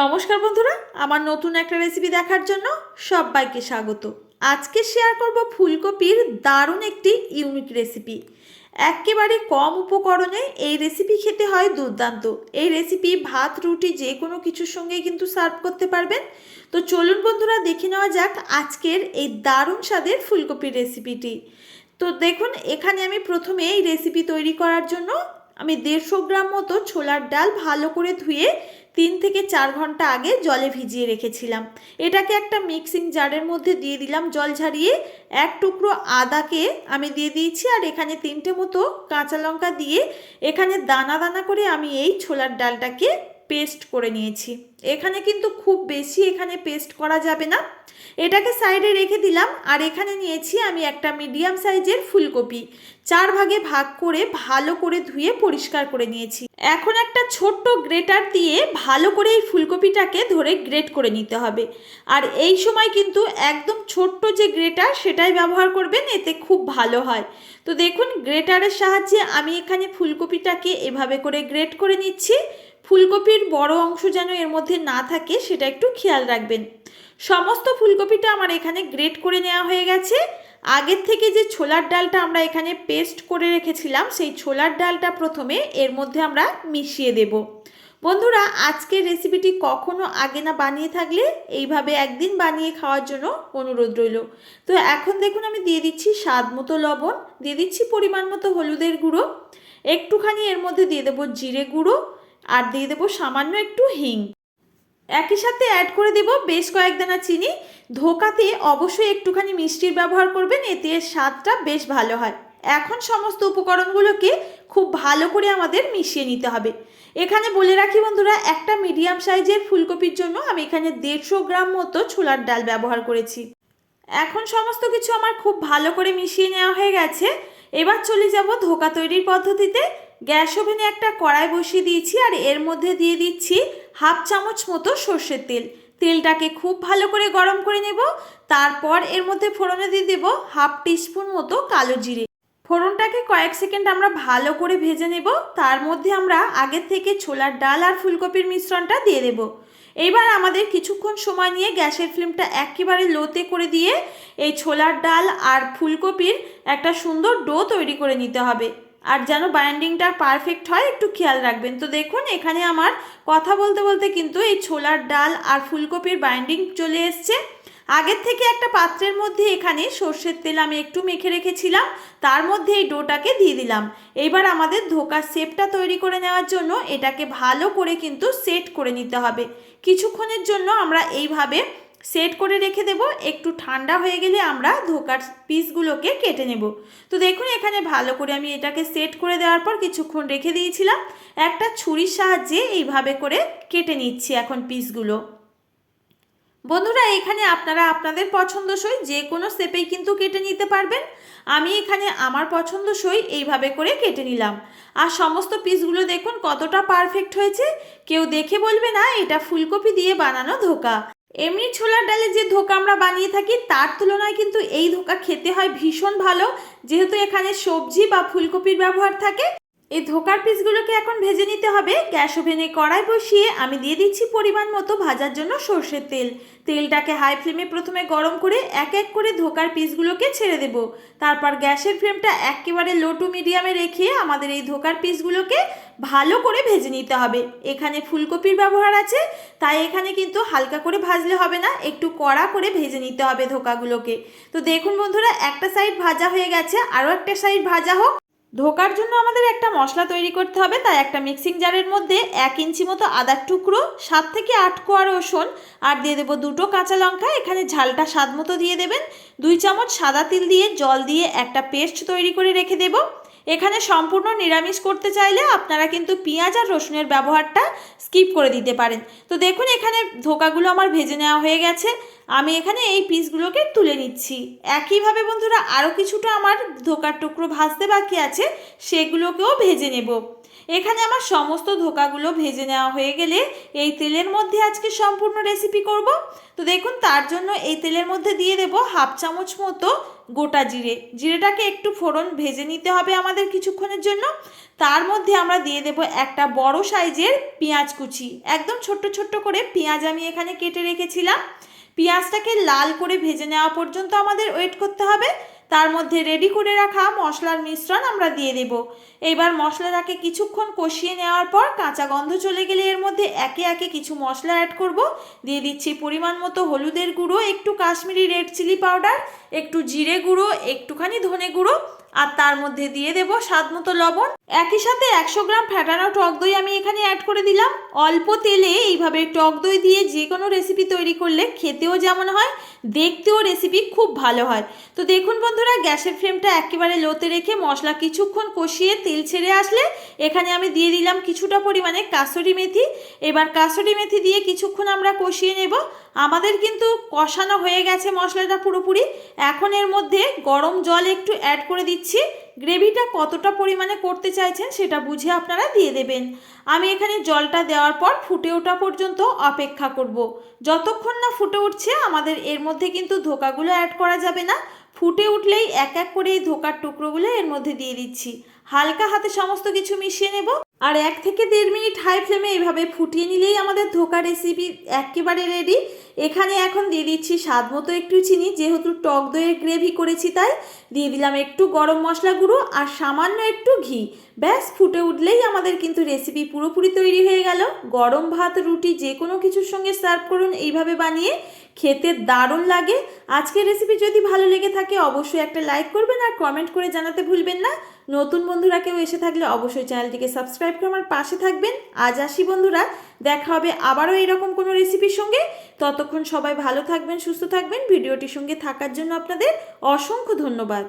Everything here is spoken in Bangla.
নমস্কার বন্ধুরা, আমার নতুন একটা রেসিপি দেখার জন্য সবাইকে স্বাগত। আজকে শেয়ার করব ফুলকপির দারুণ একটি ইউনিক রেসিপি একেবারে কম উপকরণে এই রেসিপি খেতে হয় দুর্দান্ত। এই রেসিপি ভাত, রুটি, যে কোনো কিছুর সঙ্গে কিন্তু সার্ভ করতে পারবেন। তো চলুন বন্ধুরা, দেখে নেওয়া যাক আজকের এই দারুণ স্বাদের ফুলকপির রেসিপিটি তো দেখুন, এখানে আমি প্রথমে এই রেসিপি তৈরি করার জন্য আমি দেড়শো গ্রাম মতো ছোলার ডাল ভালো করে ধুয়ে তিন থেকে চার ঘণ্টা আগে জলে ভিজিয়ে রেখেছিলাম। এটাকে একটা মিক্সিং জারের মধ্যে দিয়ে দিলাম জল ঝারিয়ে। এক টুকরো আদাকে আমি দিয়ে দিয়েছি আর এখানে তিনটে মতো কাঁচা লঙ্কা দিয়ে এখানে দানা দানা করে আমি এই ছোলার ডালটাকে পেস্ট করে নিয়েছি। এখানে কিন্তু খুব বেশি এখানে পেস্ট করা যাবে না। এটাকে সাইডে রেখে দিলাম আর এখানে নিয়েছি আমি একটা মিডিয়াম সাইজের ফুলকপি। চার ভাগে ভাগ করে ভালো করে ধুয়ে পরিষ্কার করে নিয়েছি। এখন একটা ছোট্ট গ্রেটার দিয়ে ভালো করে এই ফুলকপিটাকে ধরে গ্রেট করে নিতে হবে। আর এই সময় কিন্তু একদম ছোট্ট যে গ্রেটার সেটাই ব্যবহার করবেন, এতে খুব ভালো হয়। তো দেখুন গ্রেটারের সাহায্যে আমি এখানে ফুলকপিটাকে এভাবে করে গ্রেট করে নিচ্ছি। ফুলকপির বড় অংশ যেন এর মধ্যে না থাকে, সেটা একটু খেয়াল রাখবেন। সমস্ত ফুলকপিটা আমার এখানে গ্রেট করে নেওয়া হয়ে গেছে। আগের থেকে যে ছোলার ডালটা আমরা এখানে পেস্ট করে রেখেছিলাম, সেই ছোলার ডালটা প্রথমে এর মধ্যে আমরা মিশিয়ে দেব। বন্ধুরা, আজকের রেসিপিটি কখনো আগে না বানিয়ে থাকলে এইভাবে একদিন বানিয়ে খাওয়ার জন্য অনুরোধ রইল। তো এখন দেখুন, আমি দিয়ে দিচ্ছি স্বাদ মতো লবণ, দিয়ে দিচ্ছি পরিমাণ মতো হলুদের গুঁড়ো, একটুখানি এর মধ্যে দিয়ে দেবো জিরে গুঁড়ো আর দিয়ে দেবো সামান্য একটু হিং। একই সাথে অ্যাড করে দেব বেশ কয়েক দানা চিনি। ধোকাতে অবশ্যই একটুখানি মিষ্টির ব্যবহার করবেন, এতে স্বাদটা বেশ ভালো হয়। এখন সমস্ত উপকরণগুলোকে খুব ভালো করে আমাদের মিশিয়ে নিতে হবে। এখানে বলে রাখি বন্ধুরা, একটা মিডিয়াম সাইজের ফুলকপির জন্য আমি এখানে দেড়শো গ্রাম মতো ছোলার ডাল ব্যবহার করেছি। এখন সমস্ত কিছু আমার খুব ভালো করে মিশিয়ে নেওয়া হয়ে গেছে। এবার চলে যাব ধোকা তৈরির পদ্ধতিতে। গ্যাস ওভেনে একটা কড়াই বসিয়ে দিয়েছি আর এর মধ্যে দিয়ে দিচ্ছি হাফ চামচ মতো সর্ষের তেল। তেলটাকে খুব ভালো করে গরম করে নেব। তারপর এর মধ্যে ফোড়নে দিয়ে দেবো হাফ টিস্পুন মতো কালো জিরে। ফোড়নটাকে কয়েক সেকেন্ড আমরা ভালো করে ভেজে নেব। তার মধ্যে আমরা আগের থেকে ছোলার ডাল আর ফুলকপির মিশ্রণটা দিয়ে দেব। এইবার আমাদের কিছুক্ষণ সময় নিয়ে গ্যাসের ফ্লেমটা একেবারে লোতে করে দিয়ে এই ছোলার ডাল আর ফুলকপির একটা সুন্দর ডো তৈরি করে নিতে হবে। আর যেন বাইন্ডিংটা পারফেক্ট হয়, একটু খেয়াল রাখবেন। তো দেখুন, এখানে আমার কথা বলতে বলতে কিন্তু এই ছোলার ডাল আর ফুলকপির বাইন্ডিং চলে এসছে। আগের থেকে একটা পাত্রের মধ্যে এখানে সর্ষের তেল আমি একটু মেখে রেখেছিলাম, তার মধ্যে এই ডোটাকে দিয়ে দিলাম। এবার আমাদের ধোকার শেপটা তৈরি করে নেওয়ার জন্য এটাকে ভালো করে কিন্তু সেট করে নিতে হবে। কিছুক্ষণের জন্য আমরা এইভাবে সেট করে রেখে দেব। একটু ঠান্ডা হয়ে গেলে আমরা ধোকার পিসগুলোকে কেটে নেব। তো দেখুন, এখানে ভালো করে আমি এটাকে সেট করে দেওয়ার পর কিছুক্ষণ রেখে দিয়েছিলাম। একটা ছুরির সাহায্যে এইভাবে করে কেটে নিচ্ছি এখন পিসগুলো। বন্ধুরা, এখানে আপনারা আপনাদের পছন্দসই যে কোনো স্টেপেই কিন্তু কেটে নিতে পারবেন। আমি এখানে আমার পছন্দসই এইভাবে করে কেটে নিলাম। আর সমস্ত পিসগুলো দেখুন কতটা পারফেক্ট হয়েছে। কেউ দেখে বলবে, না, এটা ফুলকপি দিয়ে বানানো ধোকা। এমনি ছোলার ডালে যে ধোকা আমরা বানিয়ে থাকি, তার তুলনায় কিন্তু এই ধোকা খেতে হয় ভীষণ ভালো। যেহেতু এখানে সবজি বা ফুলকপির ব্যবহার থাকে এই ধোকার পিসগুলোকে এখন ভেজে নিতে হবে। গ্যাস ওভেনে কড়াই বসিয়ে আমি দিয়ে দিচ্ছি পরিমাণ মতো ভাজার জন্য সর্ষের তেল। তেলটাকে হাই ফ্লেমে প্রথমে গরম করে এক এক করে ধোকার পিসগুলোকে ছেড়ে দেব। তারপর গ্যাসের ফ্লেমটা একেবারে লো টু মিডিয়ামে রেখে আমাদের এই ধোকার পিসগুলোকে ভালো করে ভেজে নিতে হবে। এখানে ফুলকপির ব্যবহার আছে, তাই এখানে কিন্তু হালকা করে ভাজলে হবে না, একটু কড়া করে ভেজে নিতে হবে ধোকাগুলোকে। তো দেখুন বন্ধুরা, একটা সাইড ভাজা হয়ে গেছে, আরও একটা সাইড ভাজা হোক। ধোকার জন্য আমাদের একটা মশলা তৈরি করতে হবে, তাই একটা মিক্সিং জারের মধ্যে এক ইঞ্চি মতো আদার টুকরো, সাত থেকে আট কোয়া রসুন, আর দিয়ে দেবো দুটো কাঁচা লঙ্কা, এখানে ঝালটা স্বাদ মতো দিয়ে দেবেন। দুই চামচ সাদা তিল দিয়ে জল দিয়ে একটা পেস্ট তৈরি করে রেখে দেবো। এখানে সম্পূর্ণ নিরামিষ করতে চাইলে আপনারা কিন্তু পেঁয়াজ আর রসুনের ব্যবহারটা স্কিপ করে দিতে পারেন। তো দেখুন, এখানে ধোকাগুলো আমার ভেজে নেওয়া হয়ে গেছে। আমি এখানে এই পিসগুলোকে তুলে নিচ্ছি। একইভাবে বন্ধুরা, আরও কিছুটা আমার ধোকার টুকরো ভাজতে বাকি আছে, সেগুলোকেও ভেজে নেব। এখানে আমার সমস্ত ধোকাগুলো ভেজে নেওয়া হয়ে গেলে এই তেলের মধ্যে আজকে সম্পূর্ণ রেসিপি করব। তো দেখুন, তার জন্য এই তেলের মধ্যে দিয়ে দেব হাফ চামচ মতো গোটা জিরে। জিরেটাকে একটু ফোড়ন ভেজে নিতে হবে আমাদের কিছুক্ষণের জন্য। তার মধ্যে আমরা দিয়ে দেব একটা বড় সাইজের পেঁয়াজ কুচি। একদম ছোট্ট ছোট্ট করে পেঁয়াজ আমি এখানে কেটে রেখেছিলাম। পেঁয়াজটাকে লাল করে ভেজে নেওয়া পর্যন্ত আমাদের ওয়েট করতে হবে। তার মধ্যে রেডি করে রাখা মশলার মিশ্রণ আমরা দিয়ে দেব। এবার মশলাটাকে কিছুক্ষণ কষিয়ে নেওয়ার পর কাঁচা গন্ধ চলে গেলে এর মধ্যে একে একে কিছু মশলা অ্যাড করব। দিয়ে দিচ্ছি পরিমাণ মতো হলুদের গুঁড়ো, একটু কাশ্মীরি রেড চিলি পাউডার একটু জিরে গুঁড়ো, একটুখানি ধনে গুঁড়ো, আর তার মধ্যে দিয়ে দেব স্বাদ মতো লবণ একই সাথে একশো গ্রাম ফ্যাটানো টক দই আমি এখানে অ্যাড করে দিলাম। অল্প তেলে এইভাবে টক দই দিয়ে যে কোনো রেসিপি তৈরি করলে খেতেও যেমন হয়, দেখতেও রেসিপি খুব ভালো হয়। তো দেখুন বন্ধুরা, গ্যাসের ফ্লেমটা একেবারে লোতে রেখে মশলা কিছুক্ষণ কষিয়ে তেল ছেড়ে আসলে এখানে আমি দিয়ে দিলাম কিছুটা পরিমাণে কাসুরি মেথি। এবার কাসুরি মেথি দিয়ে কিছুক্ষণ আমরা কষিয়ে নেব। আমাদের কিন্তু কষানো হয়ে গেছে মশলাটা পুরোপুরি। এখন এর মধ্যে গরম জল একটু অ্যাড করে দিচ্ছি। গ্রেভিটা কতটা পরিমাণে করতে চাইছেন সেটা বুঝে আপনারা দিয়ে দেবেন। আমি এখানে জলটা দেওয়ার পর ফুটে ওঠা পর্যন্ত অপেক্ষা করব। যতক্ষণ না ফুটে উঠছে, আমাদের এর মধ্যে কিন্তু ধোকাগুলো অ্যাড করা যাবে না। ফুটে উঠলেই এক এক করে এই ধোকার টুকরোগুলো এর মধ্যে দিয়ে দিচ্ছি। হালকা হাতে সমস্ত কিছু মিশিয়ে নেব। আর এক থেকে দেড় মিনিট হাই ফ্লেমে এভাবে ফুটিয়ে নিলেই আমাদের ধোকা রেসিপি একেবারে রেডি এখানে এখন দিয়ে দিচ্ছি স্বাদ মতো একটু চিনি, যেহেতু টক দইয়ের গ্রেভি করেছি তাই। দিয়ে দিলাম একটু গরম মশলা গুঁড়ো আর সামান্য একটু ঘি। ব্যাস, ফুটে উঠলেই আমাদের কিন্তু রেসিপি পুরোপুরি তৈরি হয়ে গেল। গরম ভাত, রুটি, যে কোনো কিছুর সঙ্গে সার্ভ করুন এইভাবে বানিয়ে। খেতে দারুণ লাগে। আজকের রেসিপি যদি ভালো লেগে থাকে, অবশ্যই একটা লাইক করবেন আর কমেন্ট করে জানাতে ভুলবেন না। নতুন বন্ধুরা কেউ এসে থাকলে অবশ্যই চ্যানেলটিকে সাবস্ক্রাইব করে আমার পাশে থাকবেন। আজ আসি বন্ধুরা, দেখা হবে আবারও এরকম কোনো রেসিপির সঙ্গে। ততক্ষণ সবাই ভালো থাকবেন, সুস্থ থাকবেন। ভিডিওটির সঙ্গে থাকার জন্য আপনাদের অসংখ্য ধন্যবাদ।